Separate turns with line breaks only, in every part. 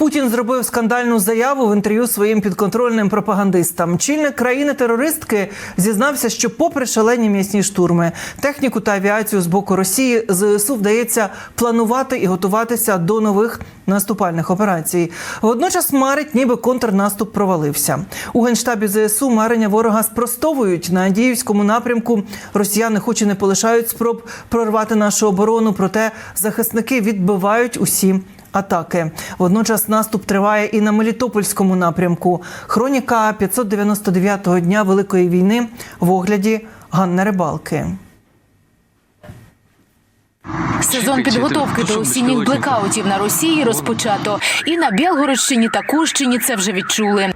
Путін зробив скандальну заяву в інтерв'ю своїм підконтрольним пропагандистам. Чільник країни-терористки зізнався, що, попри шалені м'ясні штурми, техніку та авіацію з боку Росії ЗСУ вдається планувати і готуватися до нових наступальних операцій. Водночас марить, ніби контрнаступ провалився. У генштабі ЗСУ марення ворога спростовують на Адіївському напрямку. Росіяни, хоч і не полишають спроб прорвати нашу оборону, проте захисники відбивають усі. Атаки водночас наступ триває і на Мелітопольському напрямку. Хроніка 599-го дня Великої війни в огляді Ганни Рибалки.
Сезон підготовки до осінніх блекаутів на Росії розпочато. І на Білгородщині та Курщині це вже відчули.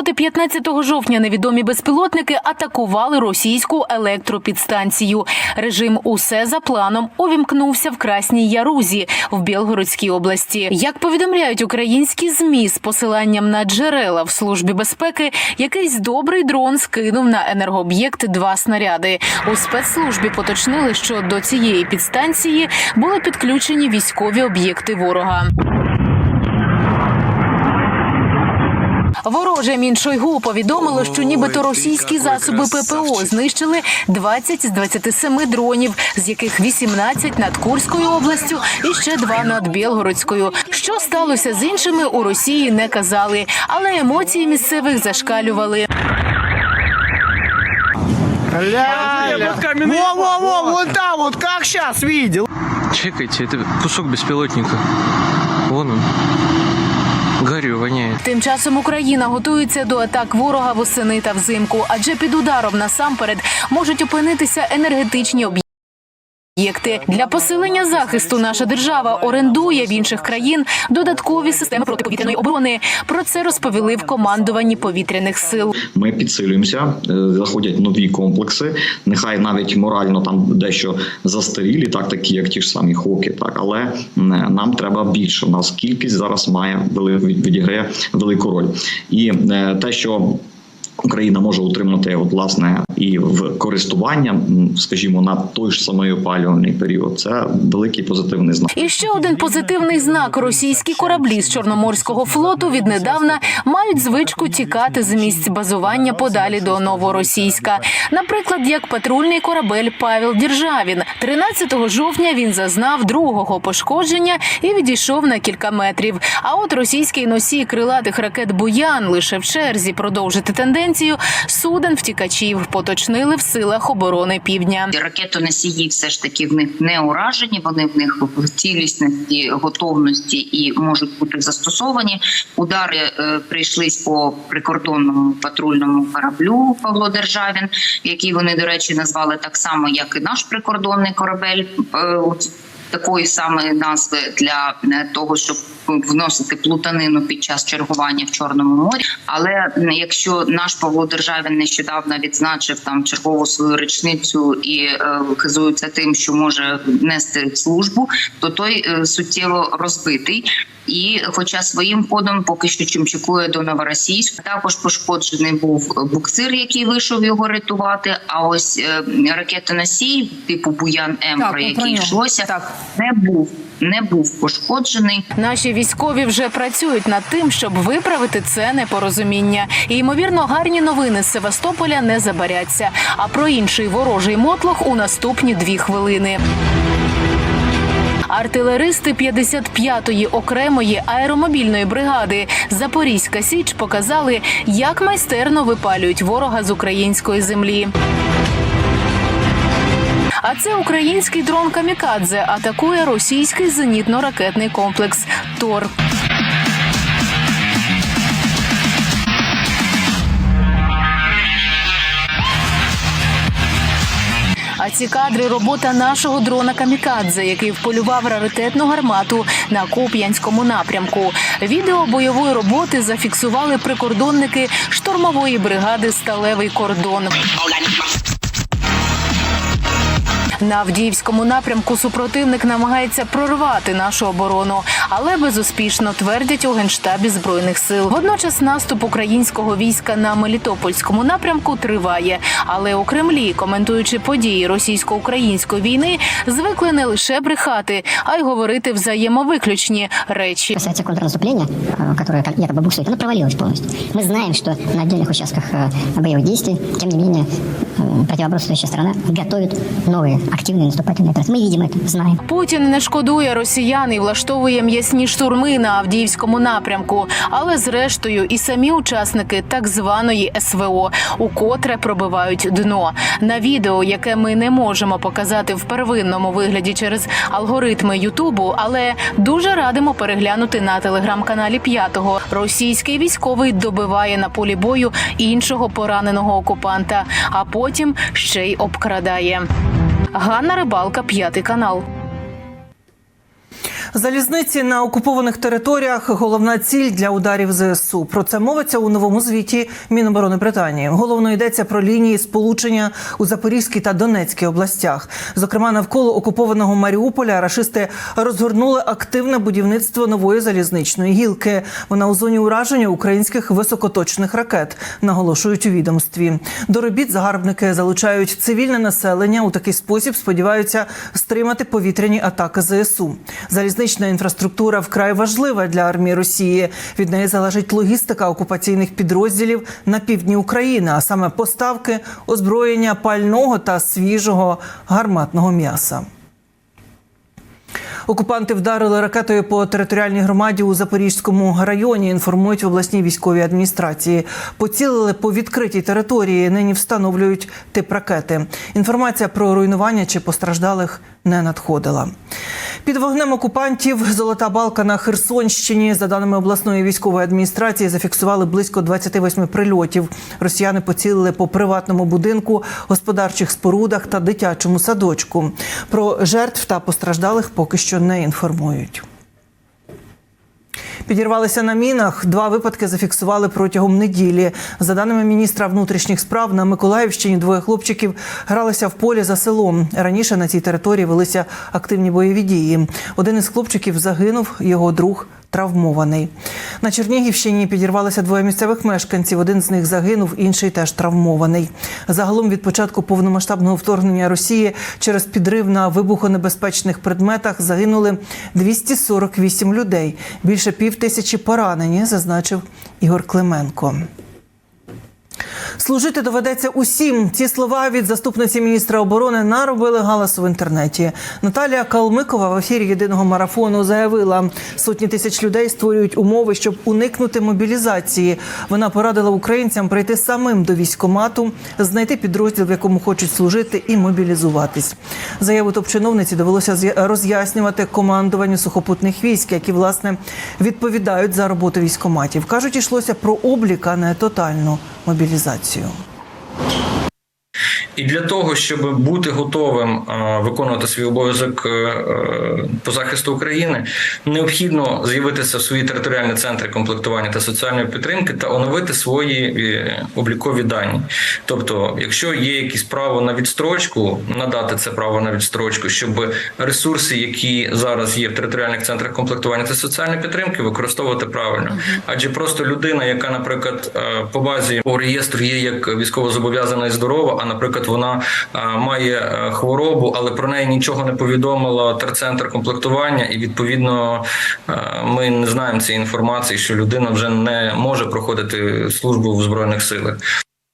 У проти 15 жовтня невідомі безпілотники атакували російську електропідстанцію. Режим усе за планом увімкнувся в Красній Ярузі в Білгородській області. Як повідомляють українські змі з посиланням на джерела в службі безпеки, якийсь добрий дрон скинув на енергооб'єкт два снаряди. У спецслужбі поточнили, що до цієї підстанції були підключені військові об'єкти ворога. Вороже Міншойгу повідомило, що нібито російські засоби ППО знищили 20 з 27 дронів, з яких 18 над Курською областю і ще два над Білгородською. Що сталося з іншими у Росії не казали, але емоції місцевих зашкалювали.
Ля-ля. Во-во-во, вот там вот, как сейчас видел.
Чекайте, это кусок беспилотника. Вон он. Гарью воняє.
Тим часом Україна готується до атак ворога восени та взимку, адже під ударом насамперед можуть опинитися енергетичні об'єкти. Для посилення захисту наша держава орендує в інших країн додаткові системи протиповітряної оборони. Про це розповіли в командуванні повітряних сил.
Ми підсилюємося, е, заходять нові комплекси. Нехай навіть морально там дещо застарілі, так такі як ті ж самі хоки. Так, але нам треба більше. У нас кількість зараз має відіграє велику роль. І е, те, що Україна може утримати от власне і в користування, скажімо, на той ж самий опалювальний період. Це великий позитивний знак.
І ще один позитивний знак: російські кораблі з чорноморського флоту віднедавна мають звичку тікати з місць базування подалі до новоросійська. Наприклад, як патрульний корабель Павел Діржавін. 13 жовтня він зазнав другого пошкодження і відійшов на кілька метрів. А от російський носій крилатих ракет Буян лише в черзі продовжити тенденцію суден втікачів поточнили в силах оборони півдня.
Ракетоносії все ж таки в них не уражені. Вони в них в цілісності, готовності і можуть бути застосовані. Удари е, прийшлись по прикордонному патрульному кораблю Павло Державін, який вони, до речі, назвали так само, як і наш прикордонний корабель. е, Такої самої назви для е, того, щоб вносити плутанину під час чергування в Чорному морі. Але якщо наш Павло Державін нещодавно відзначив там чергову свою річницю і е, хизується тим, що може нести службу, то той е, суттєво розбитий. І, хоча своїм ходом поки що чимчикує до Новоросійськ, також пошкоджений був буксир, який вийшов його рятувати. А ось е, ракетоносій типу Буян М,
Так,
про
ну,
який йшлося,
Так.
не був не був пошкоджений.
Наші військові вже працюють над тим, щоб виправити це непорозуміння. І ймовірно, гарні новини з Севастополя не забаряться. А про інший ворожий мотлох у наступні дві хвилини. Артилеристи 55-ї окремої аеромобільної бригади Запорізька Січ показали, як майстерно випалюють ворога з української землі. А це український дрон Камікадзе атакує російський зенітно-ракетний комплекс Тор. А ці кадри робота нашого дрона Камікадзе, який вполював раритетну гармату на Куп'янському напрямку. Відео бойової роботи зафіксували прикордонники штурмової бригади Сталевий кордон. На Авдіївському напрямку супротивник намагається прорвати нашу оборону, але безуспішно твердять у генштабі збройних сил. Водночас наступ українського війська на Мелітопольському напрямку триває. Але у Кремлі, коментуючи події російсько-української війни, звикли не лише брехати, а й говорити взаємовиключні речі.
касается контрнаступления, э, которое как якобы буксует, оно провалилось полностью. Мы знаем, что на отдельных участках э, боевых действий, тем не менее, э, противоборствующая сторона готовит новые активные наступательные операции. Мы видим это, знаем.
Путін не шкодує росіян і влаштовує м'ясні штурми на Авдіївському напрямку, але зрештою і самі учасники так званої СВО укотре пробивають дно. На відео, яке ми не можемо показати в первинному вигляді через алгоритми Ютубу, але дуже радимо переглянути на телеграм-каналі п'ятого. Російський військовий добиває на полі бою іншого пораненого окупанта, а потім ще й обкрадає. Ганна Рибалка, п'ятий канал.
Залізниці на окупованих територіях головна ціль для ударів ЗСУ. Про це мовиться у новому звіті Міноборони Британії. Головно йдеться про лінії сполучення у Запорізькій та Донецькій областях. Зокрема, навколо окупованого Маріуполя рашисти розгорнули активне будівництво нової залізничної гілки. Вона у зоні ураження українських високоточних ракет, наголошують у відомстві. До робіт загарбники залучають цивільне населення. У такий спосіб сподіваються стримати повітряні атаки ЗСУ. Залізнична інфраструктура вкрай важлива для армії Росії. Від неї залежить логістика окупаційних підрозділів на півдні України, а саме поставки, озброєння пального та свіжого гарматного м'яса. Окупанти вдарили ракетою по територіальній громаді у Запорізькому районі. Інформують в обласній військовій адміністрації. Поцілили по відкритій території. Нині встановлюють тип ракети. Інформація про руйнування чи постраждалих не надходила. Під вогнем окупантів Золота балка на Херсонщині, за даними обласної військової адміністрації, зафіксували близько 28 прильотів. Росіяни поцілили по приватному будинку, господарчих спорудах та дитячому садочку. Про жертв та постраждалих поки що не інформують. Підірвалися на мінах. Два випадки зафіксували протягом неділі. За даними міністра внутрішніх справ, на Миколаївщині двоє хлопчиків гралися в полі за селом. Раніше на цій території велися активні бойові дії. Один із хлопчиків загинув, його друг травмований. На Чернігівщині підірвалися двоє місцевих мешканців. Один з них загинув, інший теж травмований. Загалом від початку повномасштабного вторгнення Росії через підрив на вибухонебезпечних предметах загинули 248 людей. Більше пів тисячі поранені, зазначив Ігор Клименко. Служити доведеться усім. Ці слова від заступниці міністра оборони наробили галасу в інтернеті. Наталія Калмикова в ефірі єдиного марафону заявила, сотні тисяч людей створюють умови, щоб уникнути мобілізації. Вона порадила українцям прийти самим до військомату, знайти підрозділ, в якому хочуть служити, і мобілізуватись. Заяву топ-чиновниці довелося з'я- роз'яснювати командуванню сухопутних військ, які власне відповідають за роботу військоматів. кажуть, йшлося про облік, а не тотальну мобілізацію.
І для того, щоб бути готовим е, виконувати свій обов'язок е, е, по захисту України, необхідно з'явитися в свої територіальні центри комплектування та соціальної підтримки та оновити свої облікові дані. Тобто, якщо є якісь право на відстрочку, надати це право на відстрочку, щоб ресурси, які зараз є в територіальних центрах комплектування та соціальної підтримки, використовувати правильно. Адже просто людина, яка, наприклад, по базі по реєстру є як військовозобов'язана і здорова, а наприклад, вона е, має е, хворобу, але про неї нічого не повідомила терцентр комплектування, і відповідно е, ми не знаємо цієї інформації, що людина вже не може проходити службу в збройних силах.